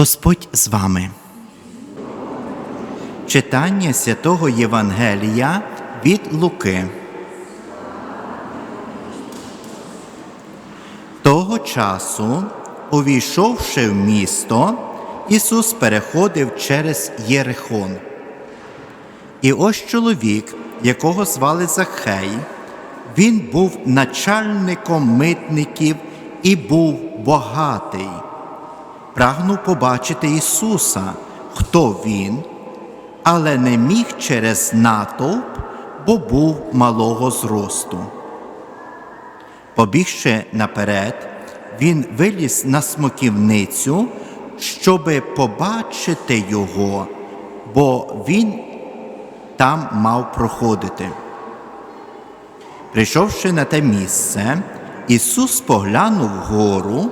Господь з вами. Читання святого Євангелія від Луки. Того часу, увійшовши в місто, Ісус переходив через Єрихон. І ось чоловік, якого звали Захей, він був начальником митників і був багатий. Прагнув побачити Ісуса, хто Він, але не міг через натовп, бо був малого зросту. Побігши наперед, він виліз на смоківницю, щоби побачити його, бо він там мав проходити. Прийшовши на те місце, Ісус поглянув вгору,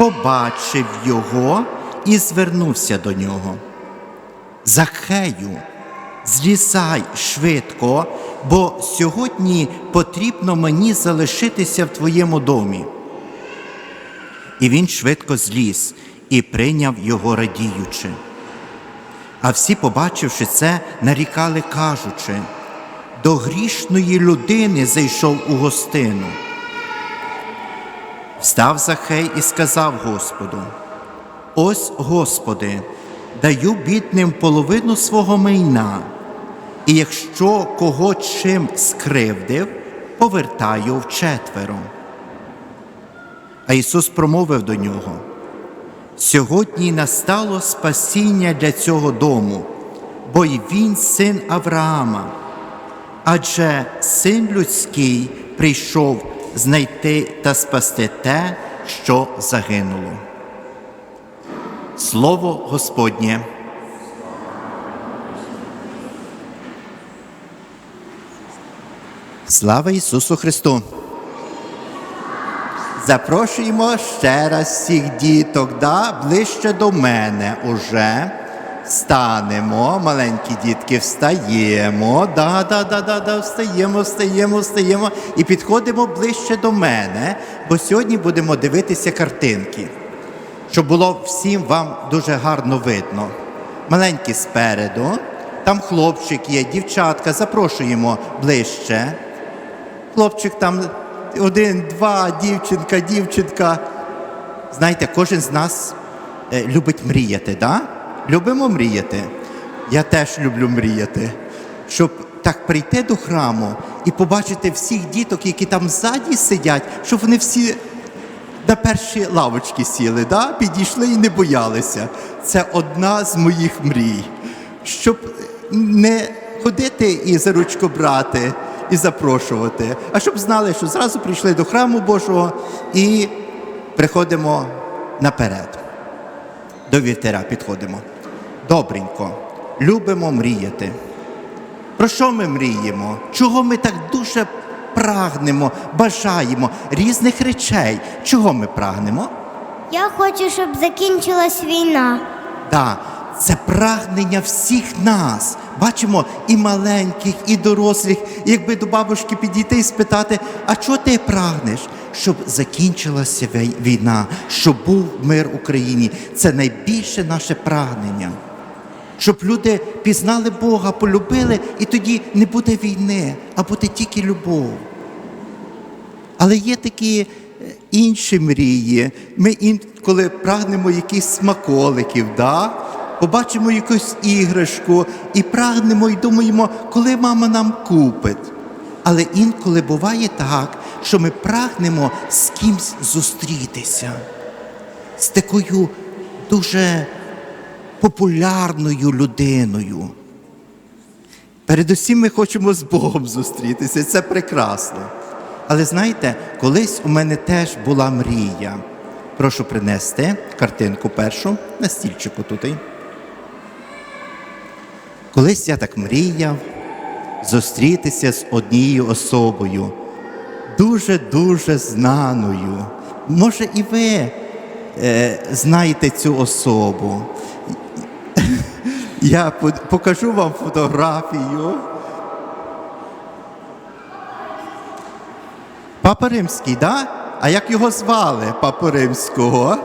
побачив його і звернувся до нього. Захею, злізай швидко, бо сьогодні потрібно мені залишитися в твоєму домі. І він швидко зліз і прийняв його радіючи. А всі, побачивши це, нарікали, кажучи, до грішної людини зайшов у гостину. Встав Захей і сказав Господу: Ось, Господи, даю бідним половину свого майна, і якщо кого чим скривдив, повертаю вчетверо. А Ісус промовив до нього: Сьогодні настало спасіння для цього дому, бо й він син Авраама, адже син людський прийшов знайти та спасти те, що загинуло. Слово Господнє. Слава Ісусу Христу! Запрошуємо ще раз всіх діток, да, ближче до мене уже. Станемо, маленькі дітки, встаємо, да, да, да, да, да, встаємо, встаємо, встаємо і підходимо ближче до мене, бо сьогодні будемо дивитися картинки, щоб було всім вам дуже гарно видно. Маленькі спереду, там хлопчик є, дівчатка, запрошуємо ближче. Хлопчик там один, два, дівчинка, дівчинка. Знаєте, кожен з нас е, любить мріяти, да? Любимо мріяти. Я теж люблю мріяти. Щоб так прийти до храму і побачити всіх діток, які там ззаді сидять, щоб вони всі на перші лавочки сіли, да? підійшли і не боялися. Це одна з моїх мрій. Щоб не ходити і за ручку брати і запрошувати, а щоб знали, що зразу прийшли до храму Божого і приходимо наперед. До вівтаря підходимо. Добренько, любимо мріяти. Про що ми мріємо? Чого ми так дуже прагнемо, бажаємо різних речей? Чого ми прагнемо? Я хочу, щоб закінчилась війна. Так, це прагнення всіх нас. Бачимо і маленьких, і дорослих. Якби до бабушки підійти і спитати, а чого ти прагнеш? Щоб закінчилася війна, щоб був мир Україні. Це найбільше наше прагнення. Щоб люди пізнали Бога, полюбили, і тоді не буде війни, а буде тільки любов. Але є такі е, інші мрії. Ми інколи прагнемо якихось смаколиків, да? побачимо якусь іграшку і прагнемо і думаємо, коли мама нам купить. Але інколи буває так, що ми прагнемо з кимсь зустрітися, з такою дуже популярною людиною. Передусім ми хочемо з Богом зустрітися, це прекрасно. Але знаєте, колись у мене теж була мрія. Прошу принести картинку першу на стільчику тут. Колись я так мріяв зустрітися з однією особою, дуже-дуже знаною. Може, і ви е, знаєте цю особу. Я покажу вам фотографію. Папа Римський, да? А як його звали Папу Римського?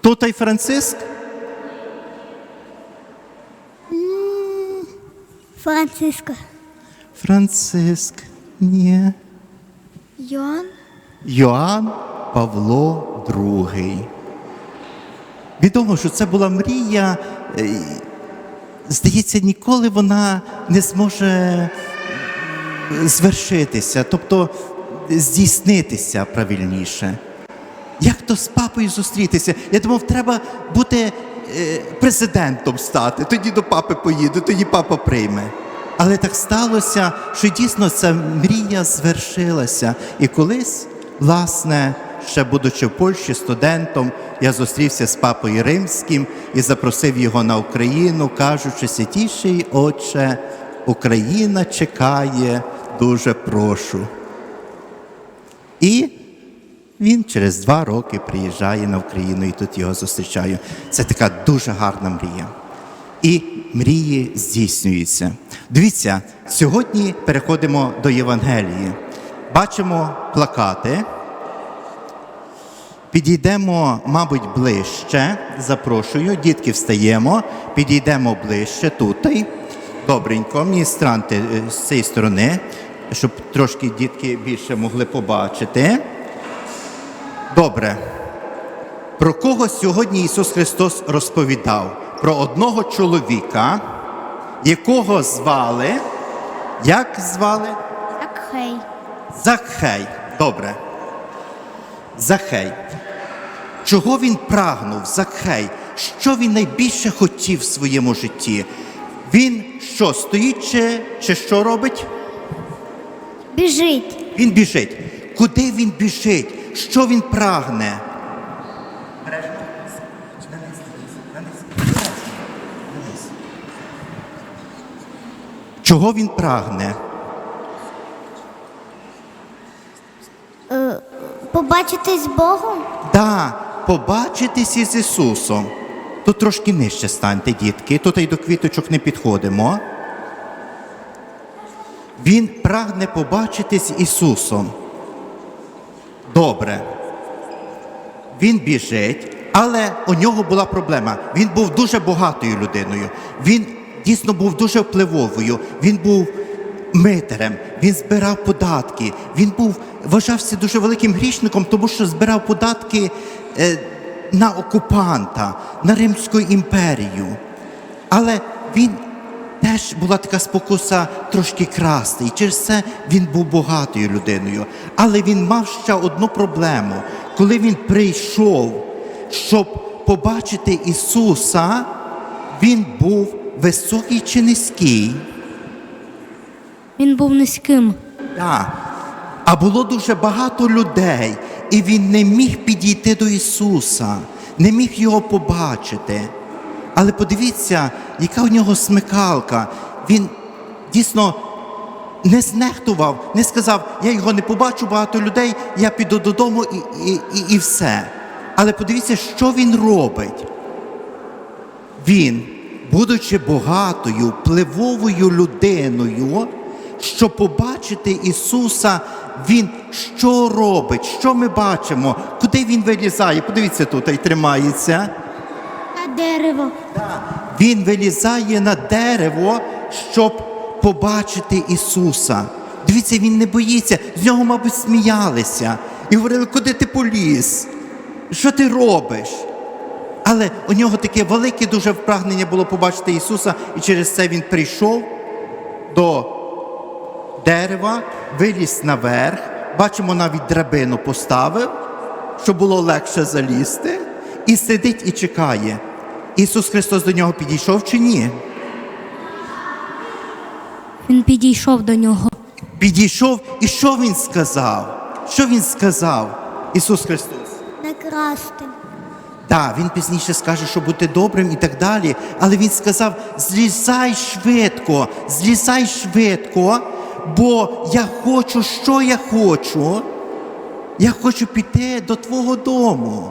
Тут і Франциск? Франциска. Франциск. Ні. Йоанн. Йоанн Павло II. Відомо, що це була мрія. е, Здається, ніколи вона не зможе звершитися, тобто здійснитися правильніше. Як то з папою зустрітися? Я думав, треба бути президентом стати, тоді до папи поїду, тоді папа прийме. Але так сталося, що дійсно ця мрія звершилася. І колись, власне, ще будучи в Польщі студентом, я зустрівся з папою римським і запросив його на Україну, кажучи, святіший отче, Україна чекає, дуже прошу. І він через два роки приїжджає на Україну і тут його зустрічаю. Це така дуже гарна мрія. І мрії здійснюються. Дивіться, сьогодні переходимо до Євангелії. Бачимо плакати. Підійдемо, мабуть, ближче. Запрошую, дітки встаємо, підійдемо ближче тут. Добренько, міністранти е, з цієї сторони, щоб трошки дітки більше могли побачити. Добре. Про кого сьогодні Ісус Христос розповідав? Про одного чоловіка, якого звали. Як звали? Так, хей. Захей. Добре. Захей. Чого він прагнув? Захей. Що він найбільше хотів в своєму житті? Він що, стоїть чи, чи що робить? Біжить. Він біжить. Куди він біжить? Що він прагне? Чого він прагне? Побачитись з Богом? Да, побачитись із Ісусом. Тут трошки нижче станьте, дітки, тут і до квіточок не підходимо. Він прагне побачитись з Ісусом. Добре. Він біжить, але у нього була проблема. Він був дуже багатою людиною. Він дійсно був дуже впливовою. Він був митарем, він збирав податки. Він був вважався дуже великим грішником, тому що збирав податки е, на окупанта, на Римську імперію. Але він теж була така спокуса трошки красти, і через це він був багатою людиною. Але він мав ще одну проблему. Коли він прийшов, щоб побачити Ісуса, він був високий чи низький. Він був низьким. Так. А було дуже багато людей, і він не міг підійти до Ісуса, не міг його побачити. Але подивіться, яка у нього смикалка. Він дійсно не знехтував, не сказав, я його не побачу, багато людей, я піду додому і, і, і, і все. Але подивіться, що він робить. Він, будучи багатою, впливовою людиною, щоб побачити Ісуса, Він що робить? Що ми бачимо? Куди він вилізає? Подивіться тут і тримається. Дерево. Він вилізає на дерево, щоб побачити Ісуса. Дивіться, він не боїться. З нього, мабуть, сміялися і говорили, куди ти поліз? Що ти робиш? Але у нього таке велике дуже прагнення було побачити Ісуса, і через це він прийшов до дерева, виліз наверх. Бачимо, навіть драбину поставив, щоб було легше залізти, і сидить і чекає. Ісус Христос до нього підійшов чи ні? Він підійшов до нього. Підійшов, і що він сказав? Що він сказав? Ісус Христос? Не красти. Так, він пізніше скаже, що бути добрим і так далі. Але він сказав: злізай швидко, злізай швидко, бо я хочу, що я хочу. Я хочу піти до твого дому.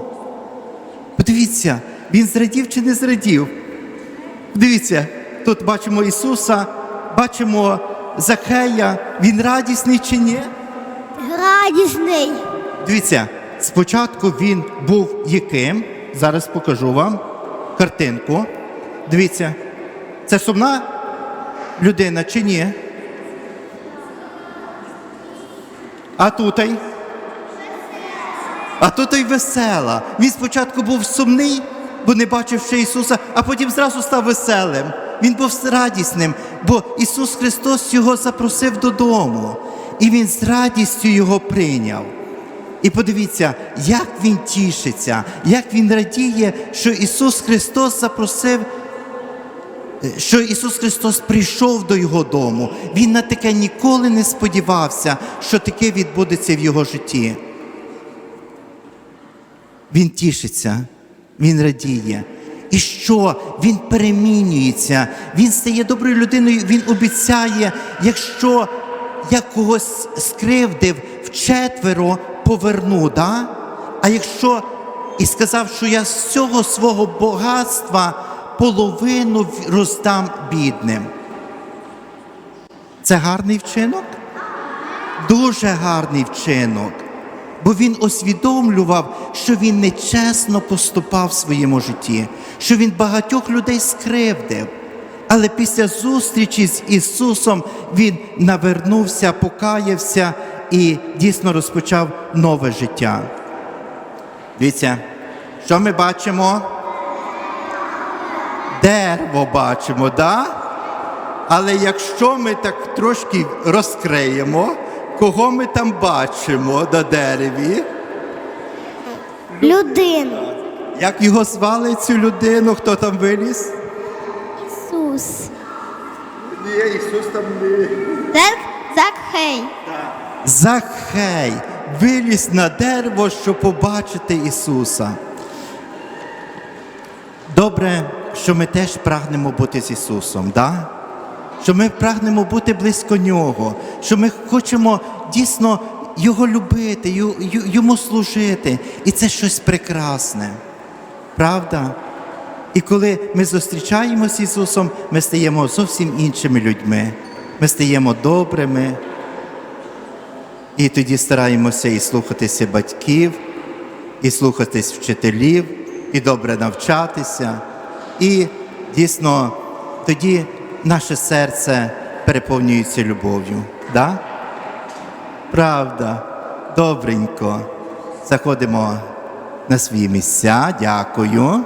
Подивіться, він зрадів чи не зрадів? Дивіться, тут бачимо Ісуса, бачимо Захея, він радісний чи ні? Радісний. Дивіться, спочатку він був яким? Зараз покажу вам картинку. Дивіться, це сумна людина чи ні? А тутай? А тут весела. Він спочатку був сумний, бо не бачив ще Ісуса, а потім зразу став веселим. Він був радісним, бо Ісус Христос його запросив додому, і Він з радістю його прийняв. І подивіться, як він тішиться, як він радіє, що Ісус Христос запросив, е, що Ісус Христос прийшов до його дому. Він на таке ніколи не сподівався, що таке відбудеться в його житті. Він тішиться, він радіє. І що? Він перемінюється, він стає доброю людиною, він обіцяє, якщо я когось скривдив вчетверо поверну, да? а якщо і сказав, що я з цього свого багатства половину роздам бідним. Це гарний вчинок? Дуже гарний вчинок бо він усвідомлював, що він нечесно поступав в своєму житті, що він багатьох людей скривдив. Але після зустрічі з Ісусом він навернувся, покаявся і дійсно розпочав нове життя. Дивіться, що ми бачимо? Дерево бачимо, да? Але якщо ми так трошки розкриємо, кого ми там бачимо на дереві? Людину. Як його звали цю людину, хто там виліз? Ісус. Ні, Ісус там не. Зак... Закхей. Захей виліз на дерево, щоб побачити Ісуса. Добре, що ми теж прагнемо бути з Ісусом, да? Що ми прагнемо бути близько Нього, що ми хочемо дійсно Його любити, Йому служити. І це щось прекрасне. Правда? І коли ми зустрічаємося з Ісусом, ми стаємо зовсім іншими людьми. Ми стаємо добрими, і тоді стараємося і слухатися батьків, і слухатись вчителів, і добре навчатися. І дійсно тоді наше серце переповнюється любов'ю. Да? Правда, добренько. Заходимо на свої місця. Дякую.